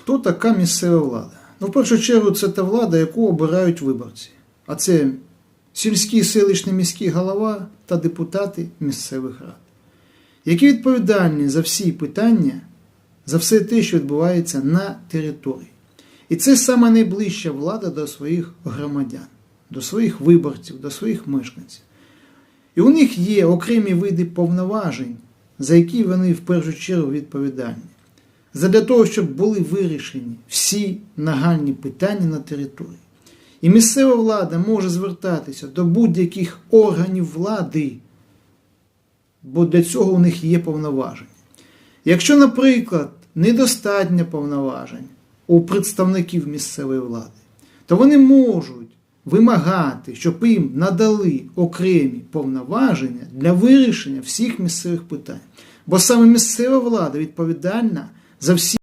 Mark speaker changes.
Speaker 1: Хто така місцева влада? Ну, в першу чергу, це та влада, яку обирають виборці. А це сільський, селищний міський голова та депутати місцевих рад, які відповідальні за всі питання, за все те, що відбувається на території. І це саме найближча влада до своїх громадян, до своїх виборців, до своїх мешканців. І у них є окремі види повноважень, за які вони в першу чергу відповідальні. Задля того, щоб були вирішені всі нагальні питання на території. І місцева влада може звертатися до будь-яких органів влади, бо для цього у них є повноваження. Якщо, наприклад, недостатньо повноважень у представників місцевої влади, то вони можуть вимагати, щоб їм надали окремі повноваження для вирішення всіх місцевих питань. Бо саме місцева влада відповідальна за всі.